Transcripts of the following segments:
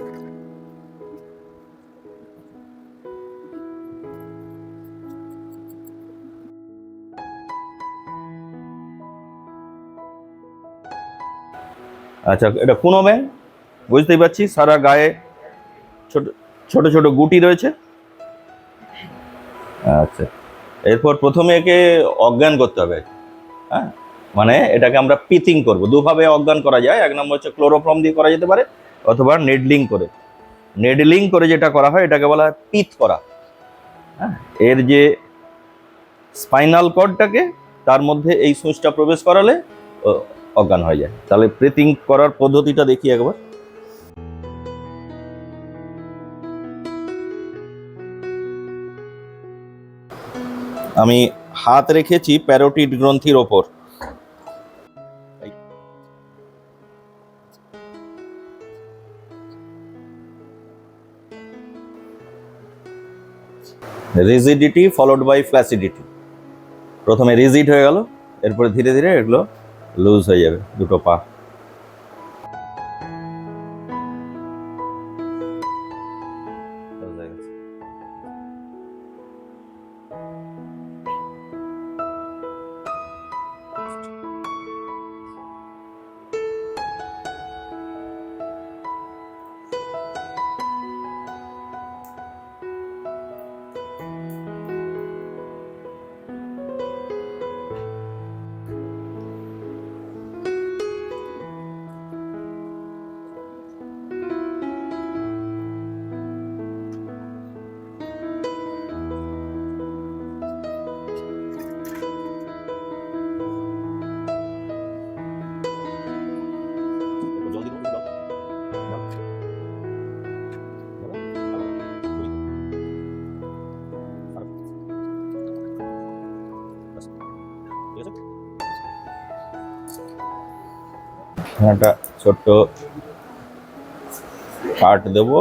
আচ্ছা এটা কোনো ব্যাং বুঝতেই পারছি, সারা গায়ে ছোট ছোট ছোট গুটি রয়েছে। আচ্ছা এরপর প্রথমে একে অজ্ঞান করতে হবে। হ্যাঁ মানে এটাকে আমরা পিতিং করব। দুভাবে অজ্ঞান করা যায়, এক নম্বর হচ্ছে ক্লোরোফর্ম দিয়ে করা যেতে পারে অথবা নেডলিং করে। নেডলিং করে যেটা করা হয়, এটাকে বলা হয় পিথ করা। হ্যাঁ? এর যে স্পাইনাল কর্ডটাকে, তার মধ্যে এই সুইচটা প্রবেশ করালে অজ্ঞান হয়ে যায়। তাহলে প্রেতিং করার পদ্ধতিটা দেখি একবার। আমি হাত রেখেছি প্যারোটিড গ্রন্থির ওপর। রিজিডিটি ফলোড বাই ফ্ল্যাসিডিটি প্রথমে রিজিড হয়ে গেল, এরপরে ধীরে ধীরে এগুলো লুজ হয়ে যাবে, দুটো পা। একটা ছোট্ট কাট দেবো।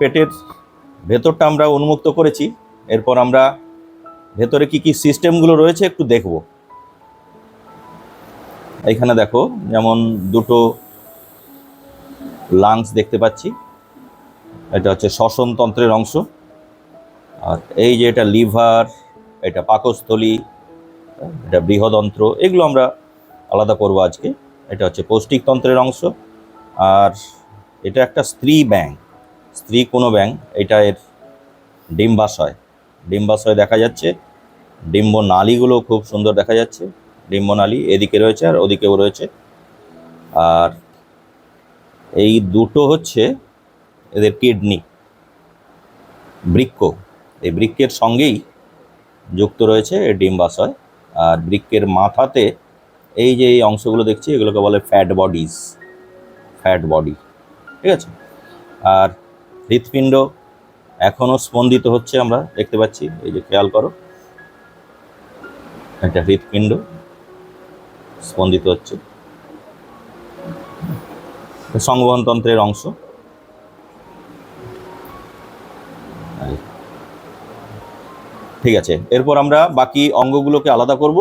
পেটের ভেতরটা আমরা উন্মুক্ত করেছি। এরপর আমরা ভেতরে কি কি সিস্টেমগুলো রয়েছে একটু দেখব। এখানে দেখো, যেমন দুটো লাংস দেখতে পাচ্ছি। এটা হচ্ছে শ্বসনতন্ত্রের অংশ। আর এই যে এটা লিভার, এটা পাকস্থলী, এটা বৃহদন্ত্র, এগুলো আমরা আলাদা করব আজকে। এটা হচ্ছে পৌষ্টিকতন্ত্রের অংশ। আর এটা একটা স্ত্রী ব্যাং স্ত্রী কোনো ব্যাং এটা এর ডিম্বাশয়। ডিম্বাশয় দেখা যাচ্ছে। ডিম্ব নালীগুলো খুব সুন্দর দেখা যাচ্ছে। ডিম্ব নালী এদিকে রয়েছে আর ওদিকেও রয়েছে। আর এই দুটো হচ্ছে এদের কিডনি বৃক্ক এই বৃক্কের সঙ্গেই যুক্ত রয়েছে এই ডিম্বাশয়। আর বৃক্কের মাথাতে এই যে এই অংশগুলো দেখছি, এগুলোকে বলে ফ্যাট বডিজ ফ্যাট বডি ঠিক আছে? আর হৃৎপিণ্ড এখনও স্পন্দিত হচ্ছে আমরা দেখতে পাচ্ছি। এই যে খেয়াল করো। এটা হৃৎপিণ্ড স্পন্দিত হচ্ছে। সংবহনতন্ত্রের অংশ। ঠিক আছে, এরপর আমরা বাকি অঙ্গগুলোকে আলাদা করব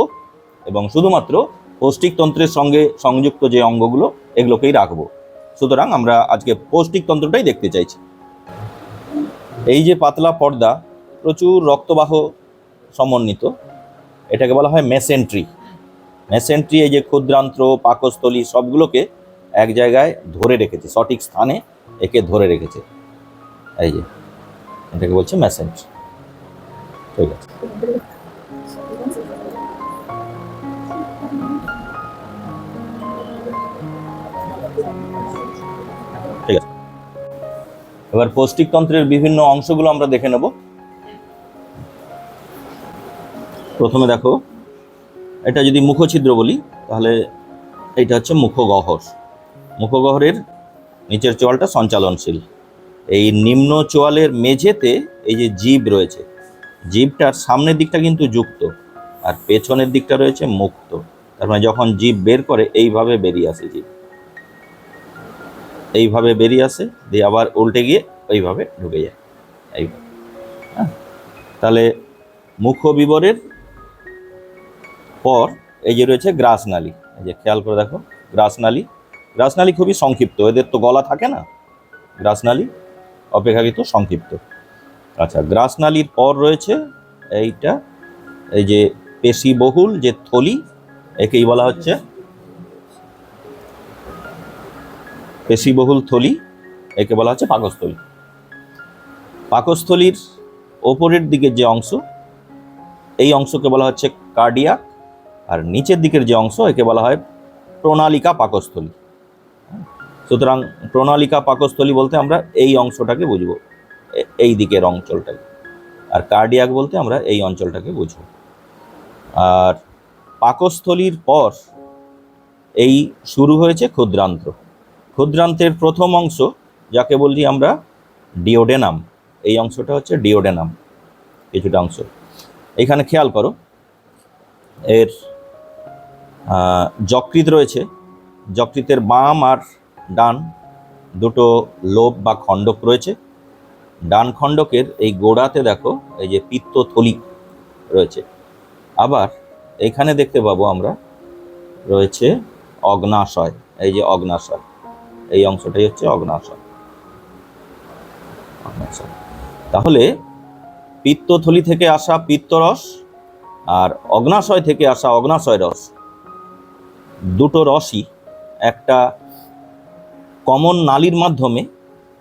এবং শুধুমাত্র পৌষ্টিকতন্ত্রের সঙ্গে সংযুক্ত যে অঙ্গগুলো, এগুলোকেই রাখব। সুতরাং আমরা আজকে পৌষ্টিকতন্ত্রটাই দেখতে চাইছি। এই যে পাতলা পর্দা, প্রচুর রক্তবাহ সমন্বিত। এটাকে বলা হয় মেসেন্ট্রি। মেসেন্ট্রি এই যে ক্ষুদ্রান্ত্র, পাকস্থলী সবগুলোকে এক জায়গায় ধরে রেখেছে, সঠিক স্থানে একে ধরে রেখেছে। এই যে, এটাকে বলছে মেসেন্ট্রি। ঠিক আছে। এবার পৌষ্টিকতন্ত্রের বিভিন্ন অংশগুলো আমরা দেখে নেব। প্রথমে দেখো, এটা যদি মুখছিদ্র বলি, তাহলে এটা হচ্ছে মুখগহ্বর। মুখগহ্বরের নিচের চোয়ালটা সঞ্চালনশীল। এই নিম্ন চোয়ালের মেঝেতে এই যে জীব রয়েছে, জীবটার সামনের দিকটা কিন্তু যুক্ত, আর পেছনের দিকটা রয়েছে মুক্ত। তার মানে যখন জীব বের করে, এইভাবে বেরিয়ে আসে জীব। এইভাবে বেরিয়ে আসে, দিয়ে আবার উল্টে গিয়ে ওইভাবে ঢুকে যায়। এইভাবে। হ্যাঁ? তাহলে মুখ বিবরের পর এই যে রয়েছে গ্রাসনালী এই যে খেয়াল করে দেখো গ্রাসনালী গ্রাসনালী খুবই সংক্ষিপ্ত, এদের তো গলা থাকে না। গ্রাসনালী অপেক্ষাকৃত সংক্ষিপ্ত। আচ্ছা গ্রাসনালীর পর রয়েছে এইটা, এই যে পেশিবহুল যে থলি, একেই বলা হচ্ছে। পেশিবহুল থলি, একে বলা হচ্ছে পাকস্থলী। পাকস্থলীর ওপরের দিকের যে অংশ, এই অংশকে বলা হচ্ছে কার্ডিয়াক, আর নিচের দিকের যে অংশ, একে বলা হয় প্রণালিকা পাকস্থলী। সুতরাং প্রণালিকা পাকস্থলী বলতে আমরা এই অংশটাকে বুঝব এই দিকের অঞ্চলটাকে। আর কার্ডিয়াক বলতে আমরা এই অঞ্চলটাকে বুঝব। আর পাকস্থলীর পর এই শুরু হয়েছে ক্ষুদ্রান্ত্র। ক্ষুদ্রান্তের প্রথম অংশ, যাকে বলি আমরা ডিওডেনাম। এই অংশটা হচ্ছে ডিওডেনাম, কিছুটা অংশ। এখানে খেয়াল করো, এর যকৃত রয়েছে। যকৃতের বাম আর ডান দুটো লোভ বা খণ্ডক রয়েছে। ডান খণ্ডকের এই গোড়াতে দেখো, এই যে পিত্তথলি রয়েছে। আবার এখানে দেখতে পাবো আমরা, রয়েছে অগ্নাশয়, এই যে অগ্নাশয়। এই অংশটাই হচ্ছে অগ্নাশয় তাহলে পিত্তথলি থেকে আসা পিত্তরস আর অগ্নাশয় থেকে আসা অগ্নাশয় রস, দুটো রসই একটা কমন নালীর মাধ্যমে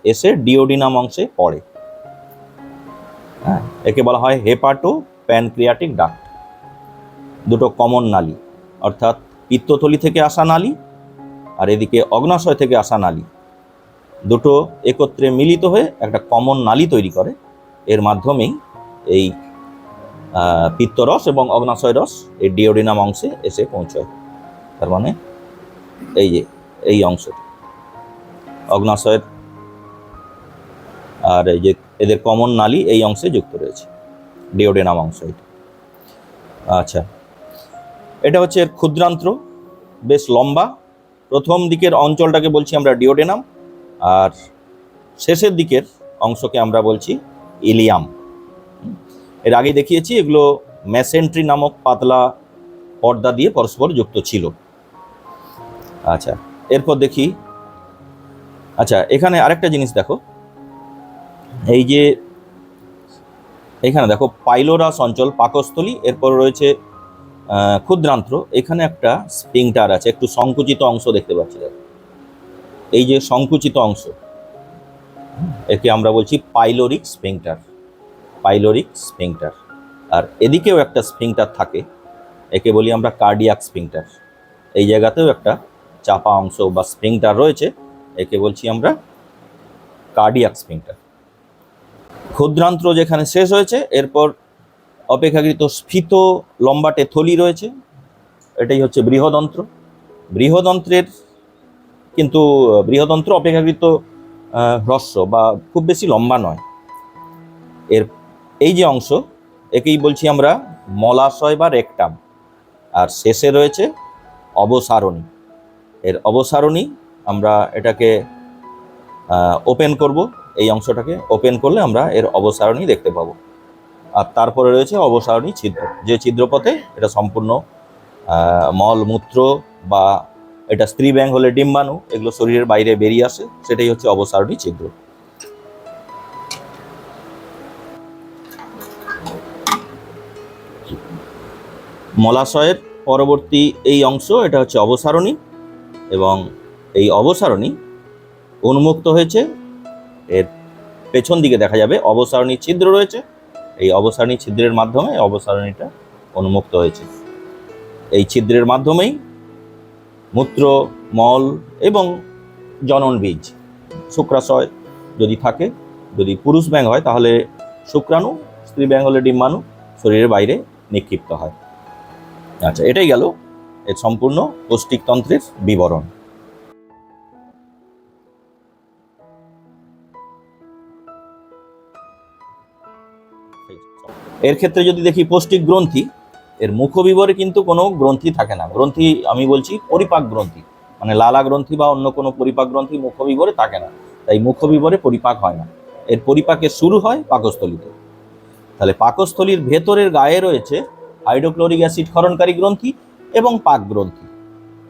এসে ডিওডিনাম অংশে পড়ে। হ্যাঁ একে বলা হয় হেপাটো প্যানক্রিয়াটিক ডাক্ট। দুটো কমন নালী, অর্থাৎ পিত্তথলি থেকে আসা নালী আর এদিকে অগ্নাশয় থেকে আসা নালী। দুটো একত্রে মিলিত হয়ে একটা কমন নালী তৈরি করে। এর মাধ্যমেই এই পিত্তরস এবং অগ্নাশয় রস এই ডিওডিনাম অংশে এসে পৌঁছয়। তার মানে এই যে, এই অংশ অগ্নাশয়ের আর এই যে এদের কমন নালী এই অংশে যুক্ত রয়েছে। ডিওডেনাম অংশ আচ্ছা। এটা হচ্ছে এর ক্ষুদ্রান্ত্র, বেশ লম্বা প্রথম দিকের অঞ্চলটাকে বলছি আমরা ডিওডেনাম, আর শেষের দিকের অংশকে আমরা বলছি ইলিয়াম। এর আগে দেখিয়েছি, এগুলো ম্যাসেন্ট্রি নামক পাতলা পর্দা দিয়ে পরস্পর যুক্ত ছিল। আচ্ছা এরপর দেখি আচ্ছা এখানে আরেকটা জিনিস দেখো। এই যে, এখানে দেখো, পাইলোরাস অঞ্চল, পাকস্থলী, এরপর রয়েছে ক্ষুদ্রান্ত্র, এখানে একটা স্পিংটার আছে, একটু সংকুচিত অংশ দেখতে পাচ্ছি এই যে সংকুচিত অংশ, একে আমরা বলছি পাইলোরিক স্পিংটার পাইলোরিক স্পিংটার আর এদিকেও একটা স্পিংটার থাকে, একে বলি আমরা কার্ডিয়াক স্পিংটার এই জায়গাতেও একটা চাপা অংশ বা স্প্রিংটার রয়েছে, একে বলছি আমরা কার্ডিয়াক স্প্রিংটার ক্ষুদ্রান্ত্র যেখানে শেষ হয়েছে, এরপর অপেক্ষাকৃত স্ফীত লম্বাটে থলি রয়েছে। এটাই হচ্ছে বৃহদন্ত্র। বৃহদন্ত্রের কিন্তু বৃহদন্ত্র অপেক্ষাকৃত হ্রস্ব বা খুব বেশি লম্বা নয়। এর, এই যে অংশ, একেই বলছি আমরা মলাশয় বা রেকটাম। আর শেষে রয়েছে অবসারণী। এর অবসারণী আমরা এটাকে ওপেন করব। এই অংশটাকে ওপেন করলে আমরা এর অবসারণী দেখতে পাবো। আর তারপরে রয়েছে অবসারণী ছিদ্র। যে ছিদ্রপথে এটা সম্পূর্ণ মলমূত্র বা এটা স্ত্রী ব্যাং হলে ডিম্বাণু, এগুলো শরীরের বাইরে বেরিয়ে আসে, সেটাই হচ্ছে অবসারণী ছিদ্র। মলাশয়ের পরবর্তী এই অংশ, এটা হচ্ছে অবসারণী এবং এই অবসারণী উন্মুক্ত হয়েছে। এর পেছন দিকে দেখা যাবে, অবসারণী ছিদ্র রয়েছে। এই অবসারণী ছিদ্রের মাধ্যমে অবসারণীটা উন্মুক্ত হয়েছে। এই ছিদ্রের মাধ্যমেই মূত্র, মল এবং জনন বীজ, শুক্রাশয় যদি থাকে, যদি পুরুষ ব্যাং হয়, তাহলে শুক্রাণু, স্ত্রী ব্যাং হলে ডিম্বাণু শরীরের বাইরে নিক্ষিপ্ত হয়। আচ্ছা এটাই গেল এর সম্পূর্ণ পৌষ্টিকতন্ত্রের বিবরণ। এর ক্ষেত্রে যদি দেখি পৌষ্টিক গ্রন্থি, এর মুখবিবরে কিন্তু কোনো গ্রন্থি থাকে না। গ্রন্থি আমি বলছি পরিপাক গ্রন্থি। মানে লালা গ্রন্থি বা অন্য কোনো পরিপাক গ্রন্থি মুখবিবরে থাকে না। তাই মুখবিবরে পরিপাক হয় না। এর পরিপাকের শুরু হয় পাকস্থলীতে। তাহলে পাকস্থলীর ভেতরের গায়ে রয়েছে হাইড্রোক্লোরিক অ্যাসিড ক্ষরণকারী গ্রন্থি এবং পাক গ্রন্থি।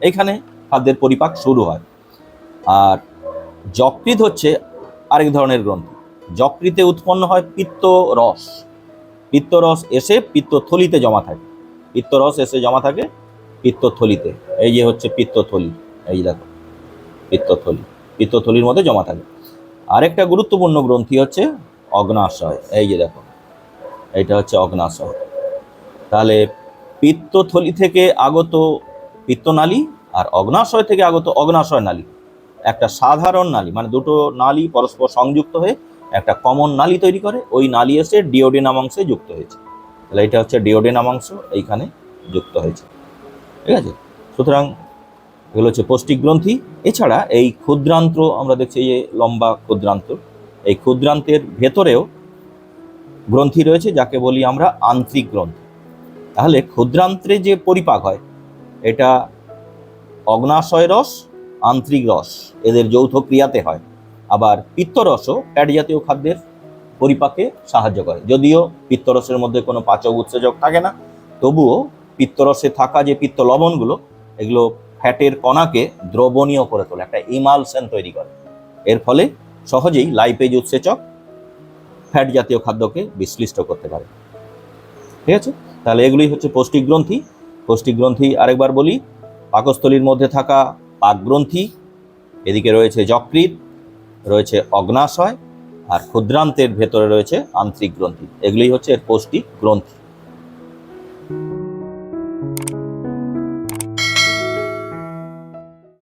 এখানে খাদ্যের পরিপাক শুরু হয়। আর যকৃৎ হচ্ছে আরেক ধরনের গ্রন্থি। যকৃতে উৎপন্ন হয় পিত্ত রস। পিত্তরস এসে পিত্তথলিতে জমা থাকে। পিত্তরস এসে জমা থাকে পিত্তথলিতে। এই যে হচ্ছে পিত্তথলি, এই দেখো, পিত্তথলি, পিত্তথলির মধ্যে জমা থাকে। আরেকটা গুরুত্বপূর্ণ গ্রন্থি হচ্ছে অগ্নাশয়। এই যে দেখো, এইটা হচ্ছে অগ্নাশয়। তাহলে পিত্তথলি থেকে আগত পিত্তনালী আর অগ্নাশয় থেকে আগত অগ্নাশয় নালী, একটা সাধারণ নালী মানে দুটো নালী পরস্পর সংযুক্ত হয়ে একটা কমন নালি তৈরি করে, ওই নালি এসে ডিওডিনাম অংশে যুক্ত হয়েছে। তাহলে এটা হচ্ছে ডিওডিনাম অংশ এইখানে যুক্ত হয়েছে। ঠিক আছে? সুতরাং এগুলো হচ্ছে পৌষ্টিক গ্রন্থি এছাড়া এই ক্ষুদ্রান্ত্র আমরা দেখছি যে লম্বা ক্ষুদ্রান্ত, এই ক্ষুদ্রান্তের ভেতরেও গ্রন্থি রয়েছে, যাকে বলি আমরা আন্ত্রিক গ্রন্থি। তাহলে ক্ষুদ্রান্ত্রে যে পরিপাক হয়, এটা অগ্নাশয় রস, আন্ত্রিক রস, এদের যৌথ ক্রিয়াতে হয়। আবার পিত্তরসও ফ্যাট জাতীয় খাদ্যের পরিপাকে সাহায্য করে। যদিও পিত্তরসের মধ্যে কোনো পাচক উৎসেচক থাকে না, তবুও পিত্তরসে থাকা যে পিত্ত লবণগুলো, এগুলো ফ্যাটের কণাকে দ্রবণীয় করে তোলে, একটা ইমালসেন তৈরি করে। এর ফলে সহজেই লাইপেজ উৎসেচক ফ্যাট জাতীয় খাদ্যকে বিশ্লিষ্ট করতে পারে। ঠিক আছে? তাহলে এগুলোই হচ্ছে পৌষ্টিক গ্রন্থি পৌষ্টিক গ্রন্থি আরেকবার বলি, পাকস্থলীর মধ্যে থাকা পাকগ্রন্থি, এদিকে রয়েছে যকৃৎ রয়েছে অগ্নাশয় আর ক্ষুদ্রান্তের ভেতরে রয়েছে আন্তরিক গ্রন্থি। এগুলি হচ্ছে এর পৌষ্টিক গ্রন্থি।